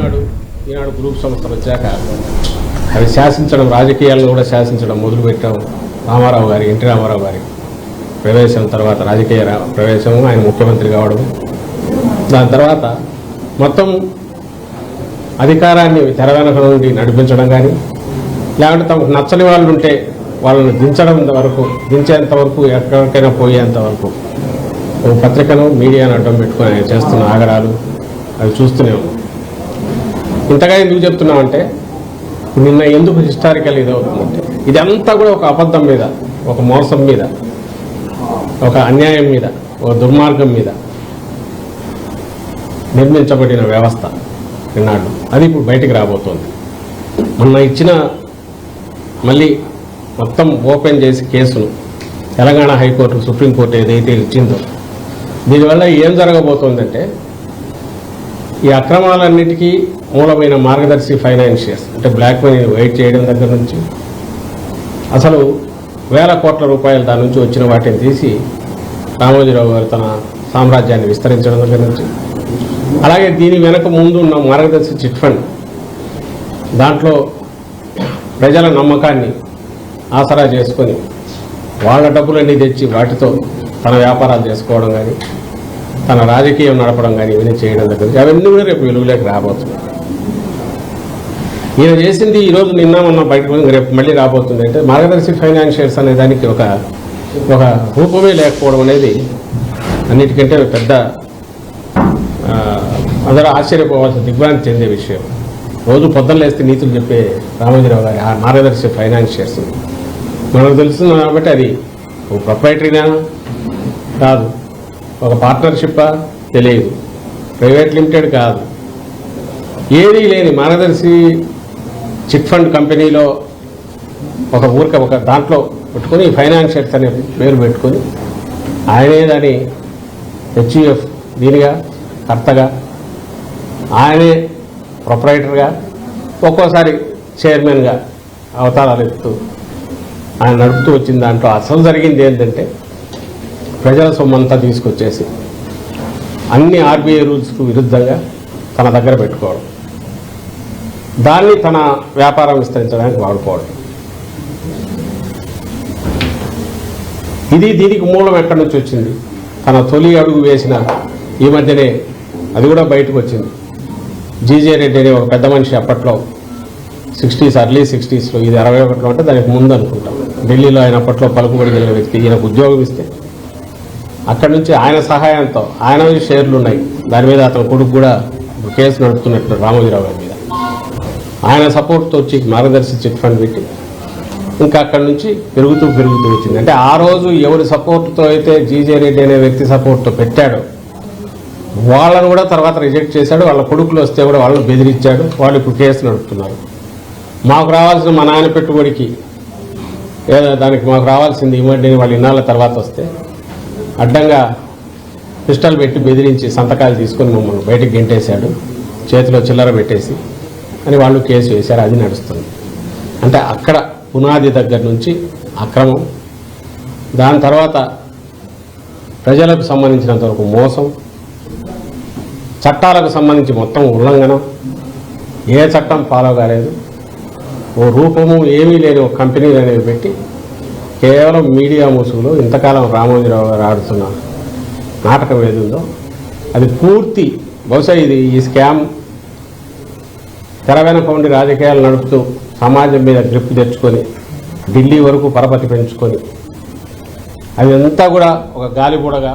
ఈనాడు ఈనాడు group సంస్థలు వచ్చాక అవి శాసించడం రాజకీయాలను కూడా శాసించడం మొదలుపెట్టాం రామారావు గారి ఎన్టీ రామారావు గారి ప్రవేశం తర్వాత రాజకీయ ప్రవేశం ఆయన ముఖ్యమంత్రి కావడం దాని తర్వాత మొత్తం అధికారాన్ని తెర వెనక నుండి నడిపించడం కానీ లేకుంటే తమకు నచ్చని వాళ్ళు ఉంటే వాళ్ళని దించడం వరకు దించేంత వరకు ఎక్కడికైనా పోయేంత వరకు పత్రికను మీడియాను అడ్డం పెట్టుకొని ఆయన చేస్తున్న ఆగడాలు అవి చూస్తూనే ఉన్నాం. ఇంతగా ఎందుకు చెప్తున్నామంటే నిన్న ఎందుకు హిస్టారికల్ ఇది అవుతుందంటే. ఇదంతా కూడా ఒక అబద్ధం మీద ఒక మోసం మీద ఒక అన్యాయం మీద ఒక దుర్మార్గం మీద నిర్మించబడిన వ్యవస్థ నిన్నాడు అది ఇప్పుడు బయటికి రాబోతోంది. మొన్న ఇచ్చిన మళ్ళీ మొత్తం ఓపెన్ చేసి కేసును తెలంగాణ హైకోర్టు సుప్రీంకోర్టు ఏదైతే ఇచ్చిందో దీనివల్ల ఏం జరగబోతోందంటే ఈ అక్రమాలన్నిటికీ మూలమైన మార్గదర్శి ఫైనాన్షియర్స్ అంటే బ్లాక్ మనీ వెయిట్ చేయడం దగ్గర నుంచి అసలు వేల కోట్ల రూపాయలు దాని నుంచి వచ్చిన వాటిని తీసి రామోజీరావు గారు తన సామ్రాజ్యాన్ని విస్తరించడం దగ్గర నుంచి అలాగే దీని వెనక ముందు ఉన్న మార్గదర్శి చిట్ ఫండ్ దాంట్లో ప్రజల నమ్మకాన్ని ఆసరా చేసుకొని వాళ్ళ డబ్బులన్నీ తెచ్చి వాటితో తన వ్యాపారాలు చేసుకోవడం కానీ తన రాజకీయం నడపడం కానీ ఇవన్నీ చేయడం దగ్గర అవన్నీ కూడా రేపు వెలుగులోకి రాబోతున్నాయి. ఈయన చేసింది ఈరోజు నిన్న మొన్న బయటకు రేపు మళ్ళీ రాబోతుంది అంటే మార్గదర్శి ఫైనాన్షియర్స్ అనే దానికి ఒక ఒక రూపమే లేకపోవడం అనేది అన్నిటికంటే పెద్ద అందరూ ఆశ్చర్యపోవాల్సిన దిగ్భ్రాంతి చెందే విషయం. రోజు పొద్దున్నలేస్తే నీతులు చెప్పే రామోజీరావు గారి ఆ మార్గదర్శి ఫైనాన్షియర్స్ మనకు తెలుస్తుంది కాబట్టి అది ప్రొపరేటరీనా కాదు. ఒక పార్ట్నర్షిప్పా? తెలియదు. ప్రైవేట్ లిమిటెడ్ కాదు. ఏదీ లేని మార్గదర్శి చిట్ ఫండ్ కంపెనీలో ఒక ఊరిక ఒక దాంట్లో పెట్టుకొని ఫైనాన్షియర్స్ అనే పేరు పెట్టుకొని ఆయనే దాని హెచ్యుఎఫ్ దీనిగా కర్తగా ఆయనే ప్రొపరైటర్గా ఒక్కోసారి చైర్మన్గా అవతారాలు ఎత్తుతూ ఆయన నడుపుతూ వచ్చిన దాంట్లో అసలు జరిగింది ఏంటంటే ప్రజల సొమ్మంతా తీసుకొచ్చేసి అన్ని ఆర్బీఐ రూల్స్కు విరుద్ధంగా తన దగ్గర పెట్టుకోవడం. దాన్ని తన వ్యాపారం విస్తరించడానికి వాడుకోవడం. ఇది దీనికి మూలం ఎక్కడి నుంచి వచ్చింది? తన తొలి అడుగు వేసిన ఈ మధ్యనే అది కూడా బయటకు వచ్చింది. జీజే రెడ్డి అనే ఒక పెద్ద మనిషి అప్పట్లో సిక్స్టీస్ అర్లీ సిక్స్టీస్లో ఇది అరవై ఒకటిలో అంటే దానికి ముందు అనుకుంటాం. ఢిల్లీలో ఆయన అప్పట్లో పలుకుబడి కలిగిన వ్యక్తి ఈయనకు ఉద్యోగం ఇస్తే అక్కడి నుంచి ఆయన సహాయంతో ఆయన షేర్లు ఉన్నాయి. దాని మీద అతని కొడుకు కూడా కేసు నడుపుతున్నట్లు రామోజీరావు గారి మీద. ఆయన సపోర్ట్తో వచ్చి మార్గదర్శి చిట్ ఫండ్ పెట్టి ఇంకా అక్కడి నుంచి పెరుగుతూ పెరుగుతూ వచ్చింది. అంటే ఆ రోజు ఎవరి సపోర్ట్తో అయితే జీజే రెడ్డి అనే వ్యక్తి సపోర్ట్తో పెట్టాడో వాళ్ళను కూడా తర్వాత రిజెక్ట్ చేశాడు. వాళ్ళ కొడుకులు వస్తే కూడా వాళ్ళని బెదిరించాడు. వాళ్ళు ఇప్పుడు కేసు నడుపుతున్నారు. మాకు రావాల్సిన మా నాయన పెట్టుబడికి ఏదో దానికి మాకు రావాల్సింది ఇవ్వండి వాళ్ళు ఇన్నాళ్ళ తర్వాత వస్తే అడ్డంగా పిస్టల్ పెట్టి బెదిరించి సంతకాలు తీసుకొని మమ్మల్ని బయటకు గెంటేశాడు. చేతిలో చిల్లర పెట్టేసి అని వాళ్ళు కేసు వేశారు. అది నడుస్తుంది. అంటే అక్కడ పునాది దగ్గర నుంచి అక్రమం దాని తర్వాత ప్రజలకు సంబంధించినంత వరకు మోసం చట్టాలకు సంబంధించి మొత్తం ఉల్లంఘన. ఏ చట్టం ఫాలో కాలేదు. ఓ రూపము ఏమీ లేని ఒక కంపెనీలు అనేవి పెట్టి కేవలం మీడియా ముసుగులో ఇంతకాలం రామోజీరావు గారు ఆడుతున్న నాటకం ఏది ఉందో అది పూర్తి బహుశా ఇది ఈ స్కామ్ తెర ఉండి రాజకీయాలు నడుపుతూ సమాజం మీద గ్రిప్ తెచ్చుకొని ఢిల్లీ వరకు పరపతి పెంచుకొని అదంతా కూడా ఒక గాలిబుడగా